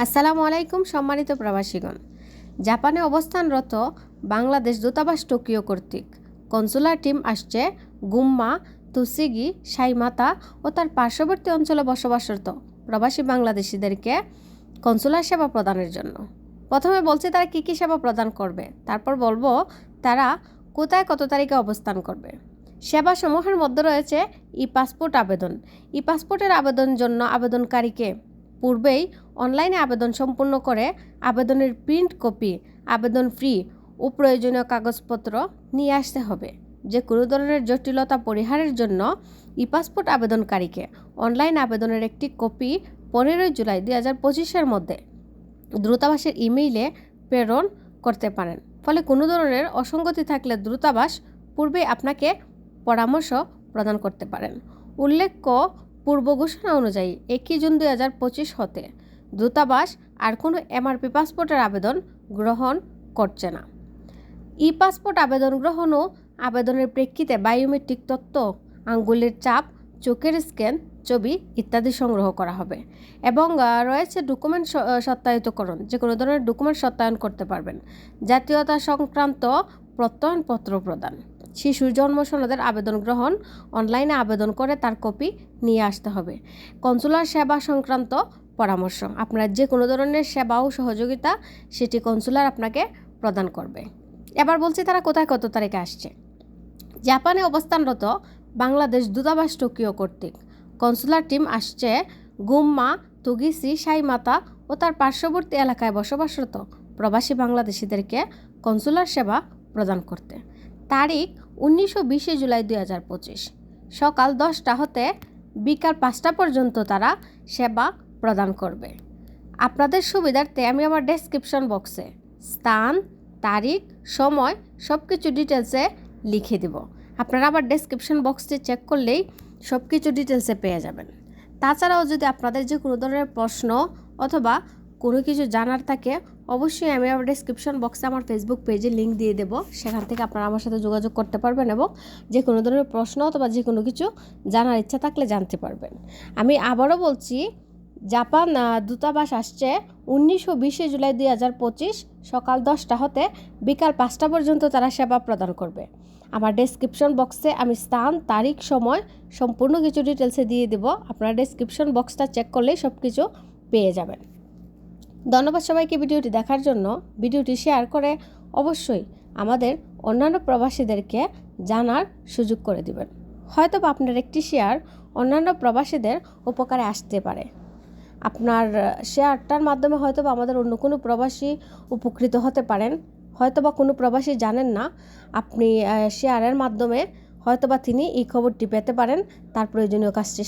আসসালামু আলাইকুম সম্মানিত প্রবাসীগণ। জাপানে অবস্থানরত বাংলাদেশ দূতাবাস টোকিও কর্তৃক কনসুলার টিম আসছে গুম্মা, তুসিগি, সাইমাতা ও তার পার্শ্ববর্তী অঞ্চলে বসবাসরত প্রবাসী বাংলাদেশিদেরকে কনসুলার সেবা প্রদানের জন্য। প্রথমে বলছি তারা কী কী সেবা প্রদান করবে, তারপর বলব তারা কোথায় কত তারিখে অবস্থান করবে। সেবাসমূহের মধ্যে রয়েছে ই পাসপোর্ট আবেদন। ই পাসপোর্টের আবেদন জন্য আবেদনকারীকে পূর্বেই অনলাইনে আবেদন সম্পূর্ণ করে আবেদনের প্রিন্ট কপি, আবেদন ফ্রি ও প্রয়োজনীয় কাগজপত্র নিয়ে আসতে হবে। যে কোনো ধরনের জটিলতা পরিহারের জন্য ই পাসপোর্ট আবেদনকারীকে অনলাইন আবেদনের একটি কপি পনেরোই জুলাই দুই হাজার পঁচিশের মধ্যে দ্রুতাবাসের ইমেইলে প্রেরণ করতে পারেন। ফলে কোনো ধরনের অসঙ্গতি থাকলে দ্রুতাবাস পূর্বে আপনাকে পরামর্শ প্রদান করতে পারেন। উল্লেখ্য পূর্ব ঘোষণা অনুযায়ী একই জুন দুই হাজার পঁচিশ হতে দূতাবাস আর কোনো এমআরপি পাসপোর্টের আবেদন গ্রহণ করছে না। ই পাসপোর্ট আবেদন গ্রহণও আবেদনের প্রেক্ষিতে বায়োমেট্রিক তথ্য, আঙ্গুলের চাপ, চোখের স্ক্যান, ছবি ইত্যাদি সংগ্রহ করা হবে এবং রয়েছে ডকুমেন্ট সত্যায়িতকরণ যে কোনো ধরনের ডকুমেন্ট সত্যায়ন করতে পারবেন। জাতীয়তা সংক্রান্ত প্রত্যয়নপত্র প্রদান। শিশুর জন্ম সনদের আবেদন গ্রহণ, অনলাইনে আবেদন করে তার কপি নিয়ে আসতে হবে। কনসুলার সেবা সংক্রান্ত পরামর্শ। আপনার যে কোনো ধরনের সেবা ও সহযোগিতা সেটি কনসুলার আপনাকে প্রদান করবে। এবার বলছি তারা কোথায় কত তারিখে আসছে। জাপানে অবস্থানরত বাংলাদেশ দূতাবাস টোকিও কর্তৃক কনসুলার টিম আসছে গুম্মা, তুগিসি, সাইমাতা ও তার পার্শ্ববর্তী এলাকায় বসবাসরত প্রবাসী বাংলাদেশিদেরকে কনসুলার সেবা প্রদান করতে। তারিখ উনিশশো বিশে জুলাই দুই হাজার পঁচিশ। সকাল দশটা হতে বিকাল পাঁচটা পর্যন্ত তারা সেবা প্রদান করবে। আপনাদের সুবিধার্থে আমি আমার ডেসক্রিপশন বক্সে স্থান, তারিখ, সময় সব কিছু ডিটেলসে লিখে দেব। আপনারা আবার ডেসক্রিপশন বক্সটি চেক করলেই সব কিছু ডিটেলসে পেয়ে যাবেন। তাছাড়াও যদি আপনাদের যে কোনো ধরনের প্রশ্ন অথবা কোনো কিছু জানার থাকে অবশ্যই আমি আমার ডেসক্রিপশন বক্সে আমার ফেসবুক পেজে লিঙ্ক দিয়ে দেবো। সেখান থেকে আপনারা আমার সাথে যোগাযোগ করতে পারবেন এবং যে কোনো ধরনের প্রশ্ন অথবা যে কোনো কিছু জানার ইচ্ছা থাকলে জানতে পারবেন। আমি আবারও বলছি, জাপান দূতাবাস আসছে উনিশশো বিশে জুলাই দুই হাজার পঁচিশ সকাল দশটা হতে বিকাল পাঁচটা পর্যন্ত তারা সেবা প্রদান করবে। আমার ডেসক্রিপশন বক্সে আমি স্থান, তারিখ, সময় সম্পূর্ণ কিছু ডিটেলসে দিয়ে দেবো। আপনারা ডেসক্রিপশন বক্সটা চেক করলেই সব কিছু পেয়ে যাবেন। ধন্যবাদ সবাইকে ভিডিওটি দেখার জন্য। ভিডিওটি শেয়ার করে অবশ্যই আমাদের অন্যান্য প্রবাসীদেরকে জানার সুযোগ করে দিবেন। হয়তো বা আপনার একটি শেয়ার অন্যান্য প্রবাসীদের উপকারে আসতে পারে। আপনার শেয়ারটার মাধ্যমে হয়তো বা আমাদের অন্য কোনো প্রবাসী উপকৃত হতে পারেন। হয়তো বা কোনো প্রবাসী জানেন না, আপনি শেয়ারের মাধ্যমে হয়তো বা তিনি এই খবরটি পেতে পারেন। তার প্রয়োজনীয় কাজটি